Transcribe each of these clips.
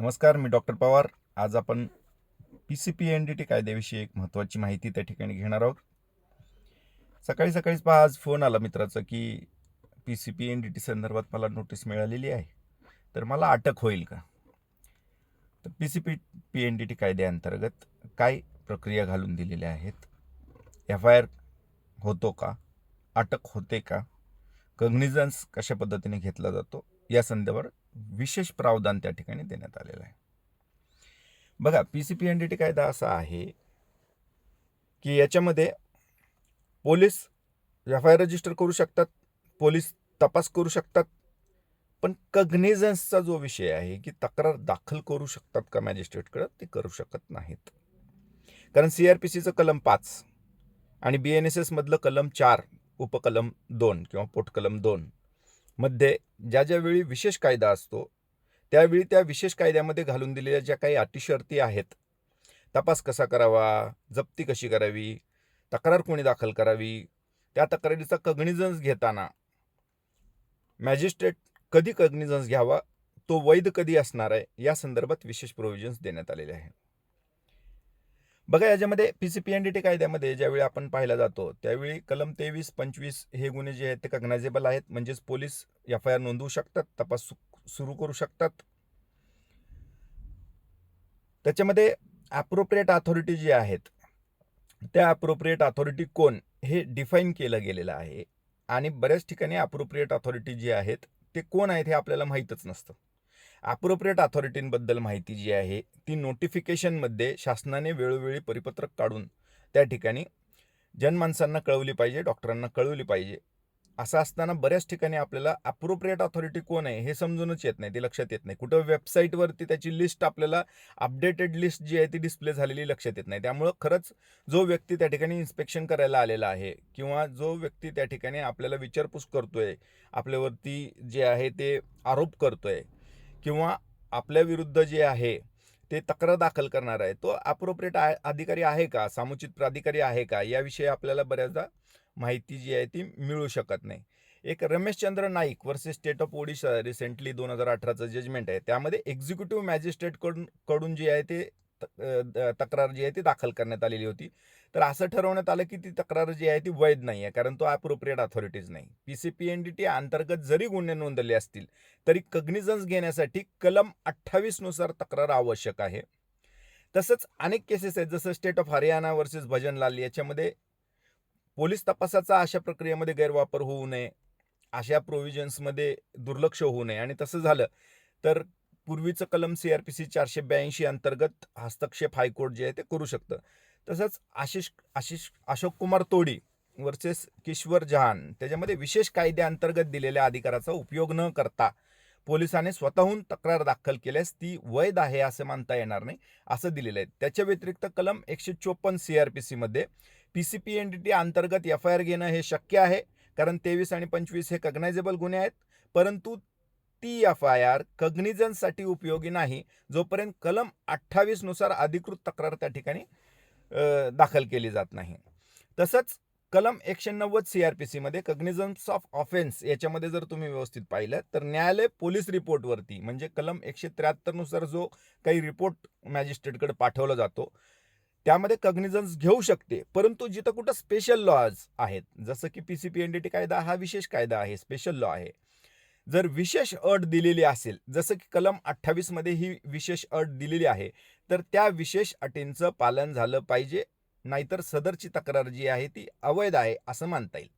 नमस्कार मी डॉक्टर पवार. आज आपण P C P N D T कायद्याविषयी एक महत्त्वाची माहिती त्या ठिकाणी घेणार आहोत. सकाळी सकाळीच पहा आज फोन आला मित्राचा की P C P N D T संदर्भात मला नोटीस मिळालेली आहे. तर मला अटक होईल का? तर P C P P N D T कायद्याअंतर्गत काय प्रक्रिया घालून दिलेल्या आहेत? एफ आय आर होतो का? अटक होते का? कग्निझन्स कशा पद्धतीने घेतला जातो? या संदर्भात विशेष प्रावधान त्या ठिकाणी देण्यात आलेलं आहे. बघा P C P N D T कायदा असा आहे की याच्यामध्ये पोलीस एफ आय रजिस्टर करू शकतात पोलीस तपास करू शकतात पण कग्निझन्सचा जो विषय आहे की तक्रार दाखल करू शकतात का मॅजिस्ट्रेटकडं ते करू शकत नाहीत. कारण सी आर पी सीचं कलम पाच आणि बी एन एस एसमधलं कलम चार उपकलम दोन किंवा पोटकलम दोन मध्ये ज्या ज्या वेळी विशेष कायदा असतो त्यावेळी त्या विशेष कायद्यामध्ये घालून दिलेल्या ज्या काही अटी शर्ती आहेत तपास कसा करावा जप्ती कशी करावी तक्रार कोणी दाखल करावी त्या तक्रारीचा कग्निझन्स घेताना मॅजिस्ट्रेट कधी कग्निजन्स घ्यावा तो वैध कधी असणार आहे या संदर्भात विशेष प्रोव्हिजन्स देण्यात आलेले आहे बघा याच्यामध्ये P C P N D T कायद्यामध्ये ज्यावेळी आपण पाहायला जातो त्यावेळी कलम तेवीस पंचवीस हे गुन्हे जे आहेत ते कग्नायझेबल आहेत. म्हणजेच पोलीस एफ आय आर नोंदवू शकतात तपास सुरू करू शकतात. त्याच्यामध्ये ॲप्रोप्रिएट अथॉरिटी जी आहेत त्या अप्रोप्रिएट अथॉरिटी कोण हे डिफाईन केलं गेलेलं आहे. आणि बऱ्याच ठिकाणी अप्रोप्रिएट अथॉरिटी जी आहेत ते कोण आहेत हे आपल्याला माहीतच नसतं. ॲप्रोप्रिएट अथॉरिटींबद्दल माहिती जी आहे ती नोटिफिकेशनमध्ये शासनाने वेळोवेळी परिपत्रक काढून त्या ठिकाणी जनमानसांना कळवली पाहिजे डॉक्टरांना कळवली पाहिजे. असं असताना बऱ्याच ठिकाणी आपल्याला अप्रोप्रिएट अथॉरिटी कोण आहे हे समजूनच येत नाही ते लक्षात येत नाही. कुठं वेबसाईटवरती त्याची लिस्ट आपल्याला अपडेटेड लिस्ट जी आहे ती डिस्प्ले झालेली लक्षात येत नाही. त्यामुळं खरंच जो व्यक्ती त्या ठिकाणी इन्स्पेक्शन करायला आलेला आहे किंवा जो व्यक्ती त्या ठिकाणी आपल्याला विचारपूस करतोय आपल्यावरती जे आहे ते आरोप करतोय किंवा आपल्या विरुद्ध जे आहे ते तक्रार दाखल करणार आहे. तो अप्रोप्रिएट अधिकारी आहे का? समुचित प्राधिकारी आहे का? याविषयी आपल्याला बऱ्याचदा माहिती जी आहे ती मिळू शकत नाही. एक Rameshchandra Naik versus state of Odisha recently दोन हजार अठराचं जजमेंट आहे. त्यामध्ये एक्झिक्युटिव्ह मॅजिस्ट्रेटकडून कडून जे आहे ते तक्रार जी आहे ती दाखल करण्यात आलेली होती. तर असं ठरवण्यात आलं की ती तक्रार जी आहे ती वैध नाही आहे कारण तो अप्रोप्रिएट अथॉरिटीज नाही. P C P N D T अंतर्गत जरी गुन्हे नोंदले असतील तरी कग्निझन्स घेण्यासाठी कलम अठ्ठावीसनुसार तक्रार आवश्यक आहे. तसंच अनेक केसेस आहेत जसं state of Haryana versus Bhajanlal याच्यामध्ये पोलीस तपासाचा अशा प्रक्रियेमध्ये गैरवापर होऊ नये अशा प्रोव्हिजन्समध्ये दुर्लक्ष होऊ नये आणि तसं झालं तर पूर्वीचं कलम सी आर पी सी चारशे ब्याऐंशी अंतर्गत हस्तक्षेप हायकोर्ट जे आहे ते करू शकतं. तसंच आशिष आशिष अशोक कुमार तोडी वर्सेस किश्वर जहान त्याच्यामध्ये विशेष कायद्याअंतर्गत दिलेल्या अधिकाराचा उपयोग न करता पोलिसाने स्वतःहून तक्रार दाखल केल्यास ती वैध आहे असं मानता येणार नाही असं दिलेलं आहे. त्याच्या व्यतिरिक्त कलम एकशे चोपन्न सी आर पी सीमध्ये P C P N D T अंतर्गत एफ आय आर घेणं हे शक्य आहे कारण तेवीस आणि पंचवीस हे कग्नायझेबल गुन्हे आहेत परंतु ती एफ आय आर कग्निझन्ससाठी उपयोगी नाही जोपर्यंत कलम अठ्ठावीसनुसार अधिकृत तक्रार त्या ठिकाणी दाखल केली जात नाही. तसंच कलम एकशे नव्वद सी आर पी सीमध्ये कग्निझन्स ऑफ ऑफेन्स याच्यामध्ये जर तुम्ही व्यवस्थित पाहिलं तर न्यायालय पोलीस रिपोर्टवरती म्हणजे कलम एकशे त्र्याहत्तरनुसार जो काही रिपोर्ट मॅजिस्ट्रेटकडे पाठवला जातो त्यामध्ये कग्निझन्स घेऊ शकते. परंतु जिथं कुठं स्पेशल लॉज आहेत जसं की P C P N D T कायदा हा विशेष कायदा आहे स्पेशल लॉ आहे. जर विशेष अट दिलेली असेल जसं की कलम अठ्ठावीसमध्ये ही विशेष अट दिलेली आहे तर त्या विशेष अटींचं पालन झालं पाहिजे नाहीतर सदरची तक्रार जी आहे ती अवैध आहे असं मानता येईल.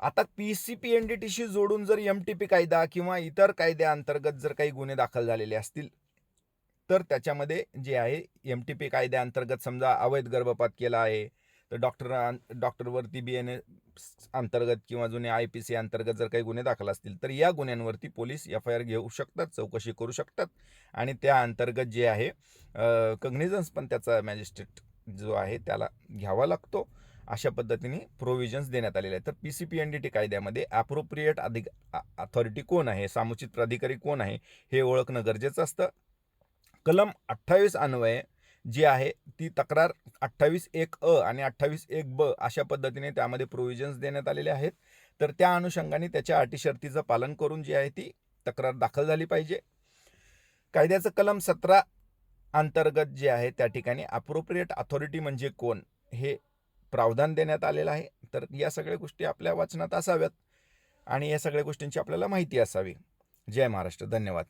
आता P C P N D टीशी जोडून जर एम टी पी कायदा किंवा इतर कायद्याअंतर्गत जर काही गुन्हे दाखल झालेले असतील तर त्याच्यामध्ये जे आहे एम टी पी कायद्याअंतर्गत समजा अवैध गर्भपात केला आहे तर डॉक्टर डॉक्टरवरती बी एन एस अंतर्गत किंवा जुने आय पी सी अंतर्गत जर काही गुन्हे दाखल असतील तर या गुन्ह्यांवरती पोलीस एफ आय आर घेऊ शकतात चौकशी करू शकतात. आणि त्या अंतर्गत जे आहे कग्निझन्स पण त्याचा मॅजिस्ट्रेट जो आहे त्याला घ्यावा लागतो. अशा पद्धतीने प्रोव्हिजन्स देण्यात आलेले आहेत. तर P C P N D T कायद्यामध्ये ॲप्रोप्रिएट अधिक अथॉरिटी कोण आहे सामुचित प्राधिकारी कोण आहे हे ओळखणं गरजेचं असतं. कलम अठ्ठावीस अन्वये जी आहे ती तक्रार अठ्ठावीस एक अ आणि अठ्ठावीस एक ब अशा पद्धतीने त्यामध्ये प्रोव्हिजन्स देण्यात आलेले आहेत. तर त्या अनुषंगाने त्याच्या अटी शर्तीचं पालन करून जी आहे ती तक्रार दाखल झाली पाहिजे. कायद्याचं कलम सतरा अंतर्गत जे आहे त्या ठिकाणी अप्रोप्रिएट अथॉरिटी म्हणजे कोण हे प्रावधान देण्यात आलेलं आहे. तर या सगळ्या गोष्टी आपल्या वाचनात असाव्यात आणि या सगळ्या गोष्टींची आपल्याला माहिती असावी. जय महाराष्ट्र. धन्यवाद.